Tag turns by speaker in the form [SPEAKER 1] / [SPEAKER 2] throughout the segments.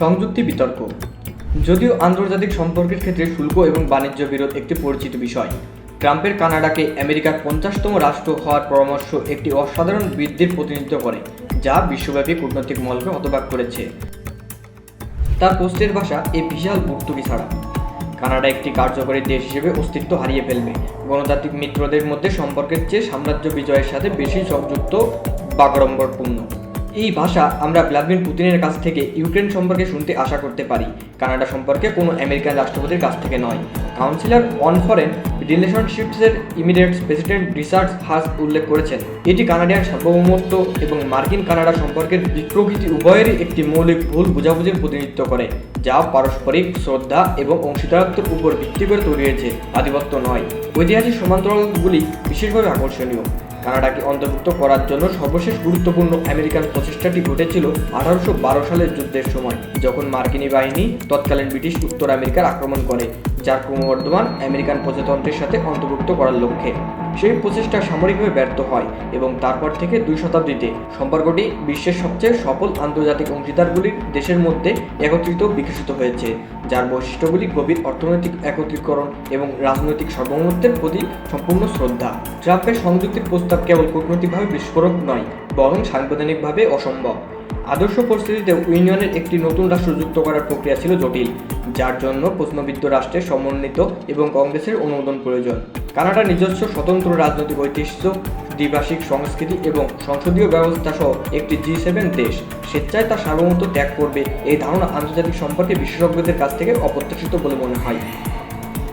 [SPEAKER 1] সংযুক্তি বিতর্ক। যদিও আন্তর্জাতিক সম্পর্কের ক্ষেত্রে শুল্ক এবং বাণিজ্য বিরোধ একটি পরিচিত বিষয়। ট্রাম্পের কানাডাকে আমেরিকার পঞ্চাশতম রাষ্ট্র হওয়ার পরামর্শ একটি অসাধারণ বৃদ্ধির প্রতিনিধিত্ব করে, যা বিশ্বব্যাপী কূটনৈতিক মহলকে হতবাক করেছে। তার পোস্টের ভাষা এই বিশাল ভর্তুকি ছাড়া। কানাডা একটি কার্যকরী দেশ হিসেবে অস্তিত্ব হারিয়ে ফেলবে। গণতান্ত্রিক মিত্রদের মধ্যে সম্পর্কের চেয়ে সাম্রাজ্য বিজয়ের সাথে বেশি সংযুক্ত বাগড়ম্বরপূর্ণ এই ভাষা আমরা ভ্লাদিমির পুতিনের কাছ থেকে ইউক্রেন সম্পর্কে শুনতে আশা করতে পারি। কানাডা সম্পর্কে কোনো আমেরিকান রাষ্ট্রপতির কাছ থেকে নয়। কাউন্সিলর অন ফরেন রিলেশনশিপসের ইমিডিয়েট প্রেসিডেন্ট রিসার্চ হাস উল্লেখ করেছেন, এটি কানাডিয়ান সার্বভৌমত্ব এবং মার্কিন কানাডা সম্পর্কের প্রকৃতি উভয়েরই একটি মৌলিক ভুল বোঝাবুঝির প্রতিনিধিত্ব করে, যা পারস্পরিক শ্রদ্ধা এবং অংশীদারত্বের উপর ভিত্তি করে তৈরি হয়েছে। আধিপত্য নয়। ঐতিহাসিক সমান্তরালগুলি বিশেষভাবে আকর্ষণীয়। কানাডাকে অন্তর্ভুক্ত করার জন্য সর্বশেষ গুরুত্বপূর্ণ আমেরিকান প্রচেষ্টাটি ঘটেছিল আঠারোশো বারো সালের যুদ্ধের সময়, যখন মার্কিনী বাহিনী তৎকালীন ব্রিটিশ উত্তর আমেরিকার আক্রমণ করে। যার ক্রমবর্ধমান আমেরিকান প্রজাতন্ত্রের সাথে অন্তর্ভুক্ত করার লক্ষ্যে। সেই প্রচেষ্টা সামরিকভাবে ব্যর্থ হয় এবং তারপর থেকে দুই শতাব্দীতে সম্পর্কটি বিশ্বের সবচেয়ে সফল আন্তর্জাতিক অংশীদারগুলির দেশের মধ্যে একত্রিত বিকশিত হয়েছে, যার বৈশিষ্ট্যগুলি গভীর অর্থনৈতিক একত্রীকরণ এবং রাজনৈতিক সার্বভৌমত্বের প্রতি সম্পূর্ণ শ্রদ্ধা। ট্রাম্পের সংযুক্তির প্রস্তাব কেবল কূটনৈতিকভাবে বিস্ফোরক নয়, বরং সাংবিধানিকভাবে অসম্ভব। আদর্শ পরিস্থিতিতে ইউনিয়নের একটি নতুন রাষ্ট্র যুক্ত করার প্রক্রিয়া ছিল জটিল, যার জন্য প্রশ্নবিদ্ধ রাষ্ট্রের সমন্বিত এবং কংগ্রেসের অনুমোদন প্রয়োজন। কানাডার নিজস্ব স্বতন্ত্র রাজনৈতিক ঐতিহ্য, দ্বিভাষিক সংস্কৃতি এবং সংসদীয় ব্যবস্থা সহ একটি জি সেভেন দেশ। স্বেচ্ছায় তার সার্বভৌমত্ব ত্যাগ করবে এই ধারণা আন্তর্জাতিক সম্পর্কে বিশেষজ্ঞদের কাছ থেকে অপ্রত্যাশিত বলে মনে হয়।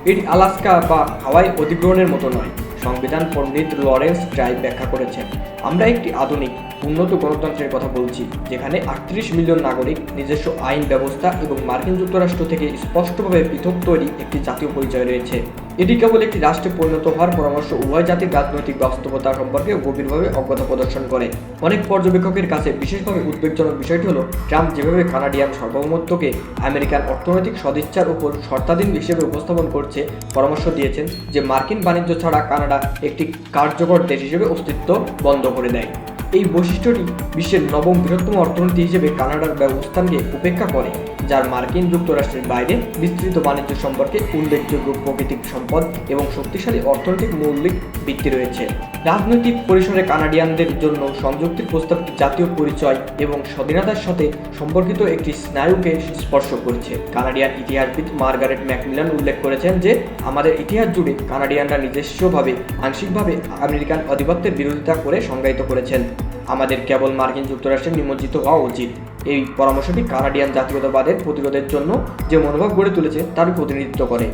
[SPEAKER 1] এটি আলাস্কা বা হাওয়াই অধিগ্রহণের মতো নয়, সংবিধান পণ্ডিত লরেন্স ড্রাইভ ব্যাখ্যা করেছেন। আমরা একটি আধুনিক, উন্নত গণতন্ত্রের কথা বলছি, যেখানে আটত্রিশ মিলিয়ন নাগরিক নিজস্ব আইন ব্যবস্থা এবং মার্কিন যুক্তরাষ্ট্র থেকে স্পষ্টভাবে পৃথক তৈরি একটি জাতীয় পরিচয় রয়েছে। এটি কেবল একটি রাষ্ট্রে পরিণত হওয়ার পরামর্শ, উভয় জাতির রাজনৈতিক বাস্তবতা সম্পর্কে গভীরভাবে অজ্ঞতা প্রদর্শন করে। অনেক পর্যবেক্ষকের কাছে বিশেষভাবে উদ্বেগজনক বিষয়টি হলো, ট্রাম্প যেভাবে কানাডিয়ান সার্বভৌমত্বকে আমেরিকান অর্থনৈতিক সদিচ্ছার উপর শর্তাধীন হিসেবে উপস্থাপন করছে, পরামর্শ দিয়েছেন যে মার্কিন বাণিজ্য ছাড়া কানাডা একটি কার্যকর দেশ হিসেবে অস্তিত্ব বন্ধ করে দেয় এই বৈশিষ্ট্যটি বিশ্বের নবম বৃহত্তম অর্থনীতি হিসেবে কানাডার ব্যবস্থানকে উপেক্ষা করে, যার মার্কিন যুক্তরাষ্ট্রের বাইরে বিস্তৃত বাণিজ্য সম্পর্কে উল্লেখযোগ্য প্রাকৃতিক সম্পদ এবং শক্তিশালী অর্থনৈতিক মৌলিক ভিত্তি রয়েছে। রাজনৈতিক পরিসরে কানাডিয়ানদের জন্য সংযুক্তির প্রস্তাবটি জাতীয় পরিচয় এবং স্বাধীনতার সাথে সম্পর্কিত একটি স্নায়ুকে স্পর্শ করছে। কানাডিয়ান ইতিহাসবিদ মার্গারেট ম্যাকমিলান উল্লেখ করেছেন যে, আমাদের ইতিহাস জুড়ে কানাডিয়ানরা নিজস্বভাবে, আংশিকভাবে আমেরিকান আধিপত্যের বিরোধিতা করে সংজ্ঞায়িত করেছেন। আমাদের কেবল মার্কিন যুক্তরাষ্ট্রে নিমজ্জিত হওয়া উচিত। এই পরামর্শটি কানাডিয়ান জাতিগতবাদের প্রতিরোধের জন্য যে মনোভাব গড়ে তুলেছে, তার প্রতিনিধিত্ব করে।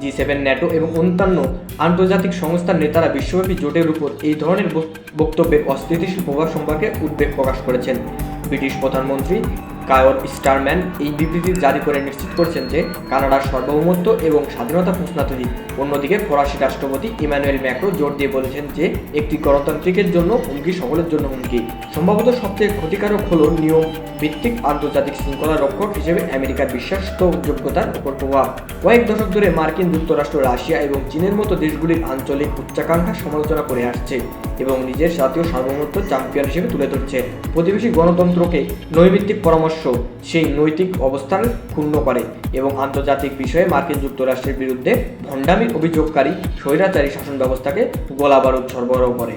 [SPEAKER 1] জি সেভেন, ন্যাটো এবং অন্যান্য আন্তর্জাতিক সংস্থার নেতারা বিশ্বব্যাপী জোটের উপর এই ধরনের বক- বক্তব্যের অস্থিতিশীল প্রভাব সম্পর্কে উদ্বেগ প্রকাশ করেছেন। ব্রিটিশ প্রধানমন্ত্রী কায়র স্টারম্যান এই বিবৃতি জারি করে নিশ্চিত করেছেন যে কানাডার সার্বভৌমত্ব এবং স্বাধীনতা প্রশ্নাতীত অন্যদিকে ফরাসি রাষ্ট্রপতি ইমানুয়েল ম্যাক্রো জোর দিয়ে বলেছেন যে একটি গণতান্ত্রিকের জন্য হুমকি সকলের জন্য হুমকি। সম্ভবত সবচেয়ে ক্ষতিকারক হল নিয়ম ভিত্তিক আন্তর্জাতিক শৃঙ্খলা রক্ষক হিসেবে আমেরিকার বিশ্বাসত যোগ্যতার উপর প্রভাব। কয়েক দশক ধরে মার্কিন যুক্তরাষ্ট্র, রাশিয়া এবং চীনের মতো দেশগুলির আঞ্চলিক উচ্চাকাঙ্ক্ষা সমালোচনা করে আসছে এবং নিজের জাতীয় সার্বভৌমত্ব চ্যাম্পিয়ন হিসেবে তুলে ধরছে। প্রতিবেশী গণতন্ত্রকে নৈমিত্তিক পরামর্শ সেই নৈতিক অবস্থান ক্ষুণ্ণ করে এবং আন্তর্জাতিক বিষয়ে মার্কিন যুক্তরাষ্ট্রের বিরুদ্ধে ভণ্ডামির অভিযোগকারী স্বৈরাচারী শাসন ব্যবস্থাকে গোলাবারুদ সরবরাহ করে।